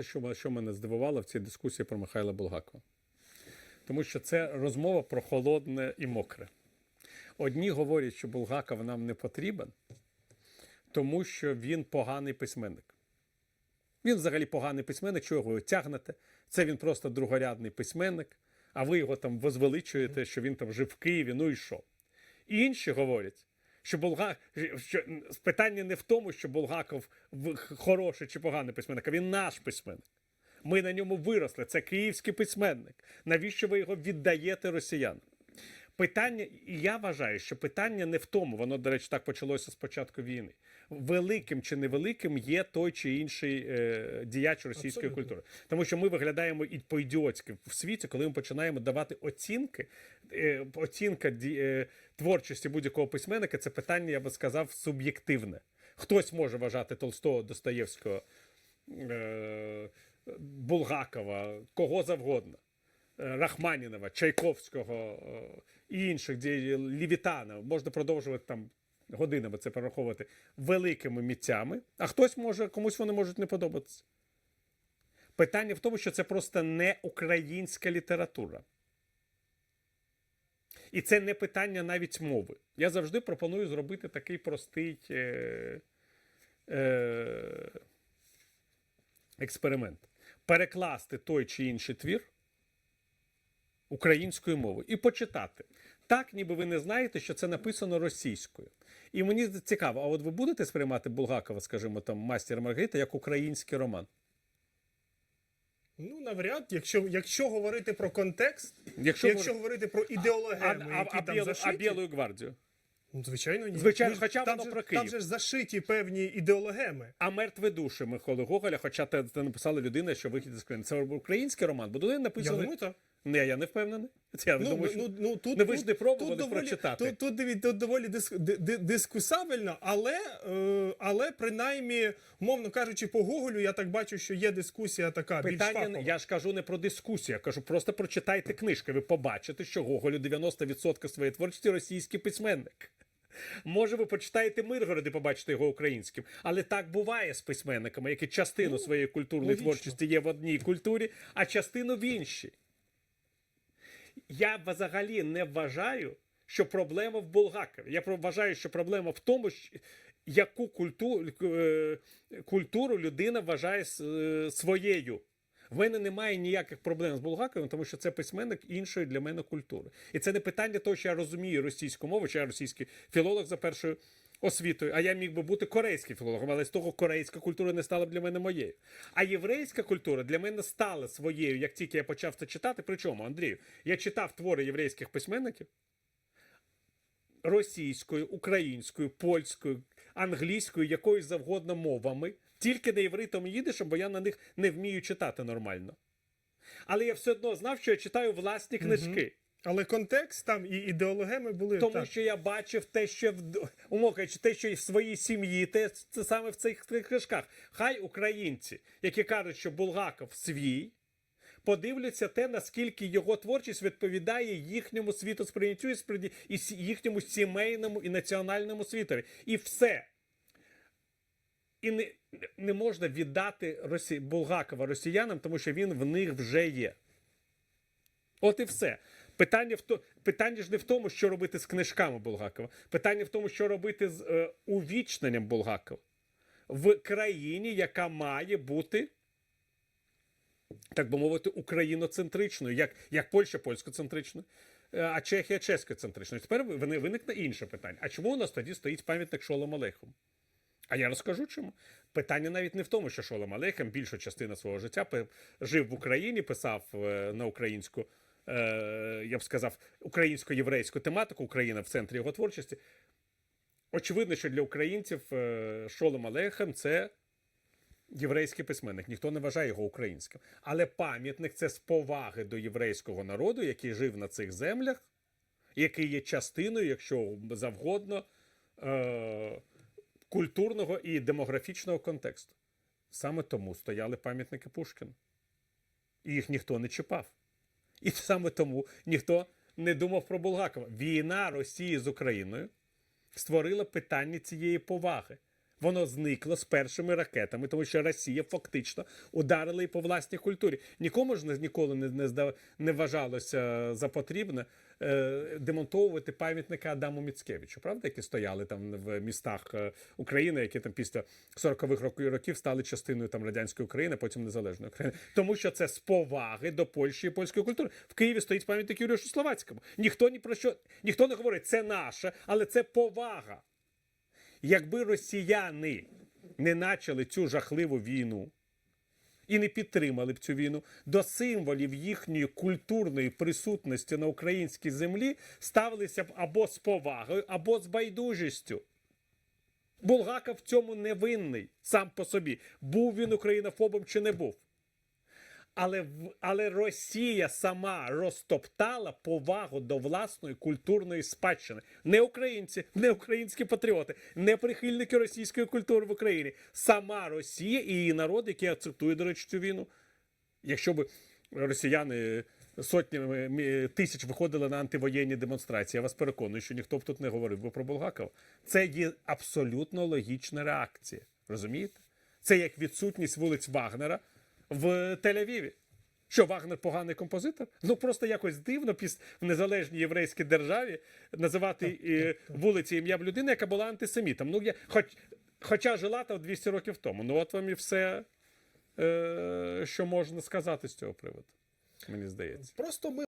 Що, що мене здивувало в цій дискусії про Михайла Булгакова? Тому що це розмова про холодне і мокре. Одні говорять, що Булгаков нам не потрібен, тому що він поганий письменник. Він взагалі поганий письменник, чого його тягнете? Це він просто другорядний письменник, а ви його там возвеличуєте, що він там жив в Києві, ну і що? Інші говорять, що Булгак... що питання не в тому, що Булгаков хороший чи поганий письменник, а він наш письменник. Ми на ньому виросли. Це київський письменник. Навіщо ви його віддаєте росіянам? Питання, і я вважаю, що питання не в тому, воно, до речі, так почалося з початку війни. Великим чи невеликим є той чи інший е, діяч російської Абсолютно. культури. Тому що ми виглядаємо і по-ідіотськи в світі, коли ми починаємо давати оцінки. Е, оцінка ді- е, творчості будь-якого письменника це питання, я би сказав, суб'єктивне. Хтось може вважати Толстого, Достоєвського, е, Булгакова, кого завгодно. Е, Рахманінова, Чайковського е, і інших Лівітана. Можна продовжувати там годинами це перераховувати великими митцями, а хтось може, комусь вони можуть не подобатися. Питання в тому, що це просто не українська література. І це не питання навіть мови. Я завжди пропоную зробити такий простий е, е, експеримент. Перекласти той чи інший твір українською мовою і почитати. Так, ніби ви не знаєте, що це написано російською. І мені цікаво, а от ви будете сприймати Булгакова, скажімо, там мастер Маргарита, як український роман? Ну, навряд, якщо, якщо говорити про контекст, Якщо, якщо, говорити про а, ідеологеми, а, які а, там а зашиті, Білу гвардію? ну, звичайно, ні. Звичайно, Ну, хоча там воно же, про Там Київ. же ж зашиті певні ідеологеми. А мертві душі Миколи Гоголя, хоча те, написала людина, що вихід з країни. Це український роман, бо туди Я написано. думаю, так. Ні, я не впевнений. Це я Ну, думаю, ну, ну, тут, Ну, ви ж не пробували тут доволі, прочитати. Тут, тут, диві- тут доволі диск, ди- ди- дискусабельно, але, е, але принаймні, умовно кажучи, по Гоголю я так бачу, що є дискусія така більш Питання, фахова. я ж кажу не про дискусію, я кажу, просто прочитайте книжки. Ви побачите, що Гоголю 90% своєї творчості російський письменник. Може, ви почитаєте Миргород і побачите його українським, але так буває з письменниками, які частину своєї культурної творчості є в одній культурі, а частину в іншій. Я взагалі не вважаю, що проблема в Булгакові. Я вважаю, що проблема в тому, яку культуру, культуру людина вважає е, своєю. В мене немає ніяких проблем з Булгаковим, тому що це письменник іншої для мене культури. І це не питання того, що я розумію російську мову, що я російський філолог за першою освітою, а я міг би бути корейським філологом, але з того корейська культура не стала б для мене моєю. А єврейська культура для мене стала своєю, як тільки я почав це читати. Причому, Андрію, я читав твори єврейських письменників російською, українською, польською, англійською, якоюсь завгодно мовами, тільки не євритом і їдишем, бо я на них не вмію читати нормально. Але я все одно знав, що я читаю власні книжки. Але контекст там і ідеологеми були. Тому так. що я бачив те, що в кажучи, те, що і в своїй сім'ї, те це саме в цих книжках. Хай українці, які кажуть, що Булгаков свій, подивляться те, наскільки його творчість відповідає їхньому світосприйняттю і сприйня- і їхньому сімейному і національному світові. І все. І не, не можна віддати Росі... Булгакова росіянам, тому що він в них вже є. От і все. Питання в то... питання ж не в тому, що робити з книжками Булгакова. Питання в тому, що робити з е, увічненням Булгакова в країні, яка має бути, так би мовити, україноцентричною, як, як Польща польськоцентричною, е, а Чехія чеськоцентричною. Тепер виникне інше питання. А чому у нас тоді стоїть пам'ятник Шолом Алейхом? А я розкажу чому. Питання навіть не в тому, що Шолом Алейхем більшу частину свого життя жив в Україні, писав е, на українську, я б сказав, українсько-єврейську тематику, Україна в центрі його творчості. Очевидно, що для українців е, Шолом Алейхем це єврейський письменник. Ніхто не вважає його українським. Але пам'ятник це з поваги до єврейського народу, який жив на цих землях, який є частиною, якщо завгодно, е, культурного і демографічного контексту. Саме тому стояли пам'ятники Пушкіну. І їх ніхто не чіпав. І саме тому ніхто не думав про Булгакова. Війна Росії з Україною створила питання цієї поваги. Воно зникло з першими ракетами, тому що Росія фактично ударила і по власній культурі. Нікому ж ніколи не, не, не вважалося за потрібне е, демонтовувати пам'ятники Адаму Міцкевичу, правда, які стояли там в містах е, України, які там після 40-х років, років стали частиною там радянської України, потім незалежної України. Тому що це з поваги до Польщі і польської культури. В Києві стоїть пам'ятник Юрію Словацькому. Ніхто ні про що ніхто не говорить, це наше, але це повага. Якби росіяни не почали цю жахливу війну і не підтримали б цю війну, до символів їхньої культурної присутності на українській землі ставилися б або з повагою, або з байдужістю. Булгаков в цьому не винний сам по собі. Був він українофобом чи не був. Але, але Росія сама розтоптала повагу до власної культурної спадщини. Не українці, не українські патріоти, не прихильники російської культури в Україні. Сама Росія і її народ, який акцептує, до речі, цю війну. Якщо б росіяни сотнями тисяч виходили на антивоєнні демонстрації, я вас переконую, що ніхто б тут не говорив би про Булгакова. Це є абсолютно логічна реакція. Розумієте? Це як відсутність вулиць Вагнера в Тель-Авіві. Що Вагнер поганий композитор? Ну просто якось дивно піс в незалежній єврейській державі називати е, вулиці ім'ям людини, яка була антисемітом. Ну я хоч, хоча жила там 200 років тому. Ну от вам і все, е, що можна сказати з цього приводу. Мені здається. Просто ми